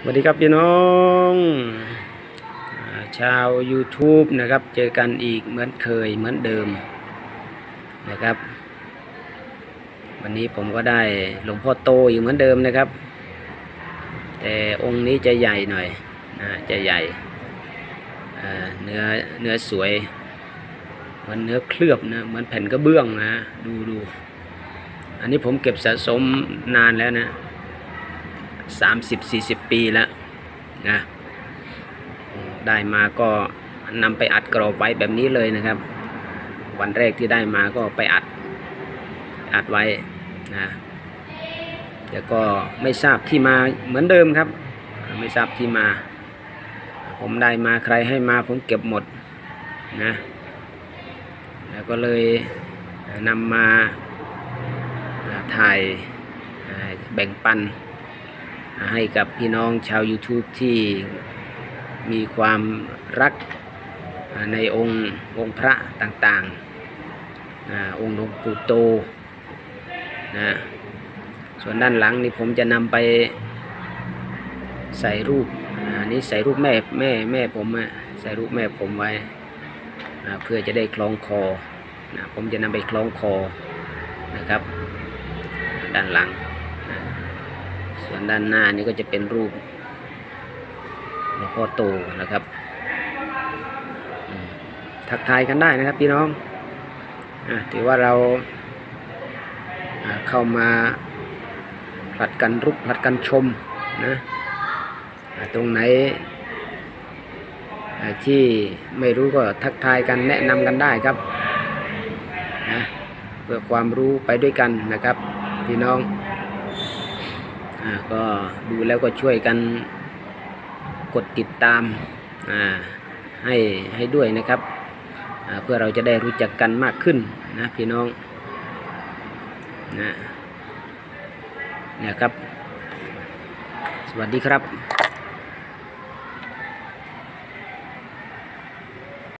สวัสดีครับพี่น้องชาว YouTube นะครับ เจอกันอีกเหมือนเคยเหมือนเดิมนะครับ วันนี้ผมก็ได้หลวงพ่อโตอยู่เหมือนเดิมนะครับ แต่องค์นี้จะใหญ่หน่อยนะจะใหญ่เนื้อเนื้อสวยเหมือนเนื้อเคลือบนะเหมือนแผ่นกระเบื้องนะดูดูอันนี้ผมเก็บสะสมนานแล้วนะ สามสิบสี่สิบปีแล้วนะได้มาก็นำไปอัดกรอบไว้แบบนี้เลยนะครับ วันแรกที่ได้มาก็ไปอัดอัดไว้นะแต่ก็ไม่ทราบที่มาเหมือนเดิมครับ ไม่ทราบที่มา ผมได้มาใครให้มาผมเก็บหมดนะแล้วก็เลยนำมาถ่ายแบ่งปัน ให้กับพี่น้องชาว YouTube ที่มีความรักในองค์องค์พระต่างๆอ่าองค์หลวงปู่โตนะส่วนด้านหลังนี่ผมจะนำไปใส่รูปอันนี้ใส่รูปแม่แม่แม่ผมอะใส่รูปแม่ผมไว้เพื่อจะได้คล้องคอนะผมจะนำไปคล้องคอนะครับ ด้านหลังนะ ส่วนด้านหน้านี่ก็จะเป็นรูปหลวงพ่อโตนะครับ ทักทายกันได้นะครับพี่น้องอถือว่าเราเข้ามาผลัดกันรุกผลัดกันชมนะตรงไหนที่ไม่รู้ก็ทักทายกันแนะนำกันได้ครับนะเพื่อความรู้ไปด้วยกันนะครับพี่น้อง อ่าก็ดูแล้วก็ช่วยกันกดติดตามอ่าให้ให้ด้วยนะครับอ่าเพื่อเราจะได้รู้จักกันมากขึ้นนะพี่น้องนะนะครับ สวัสดีครับ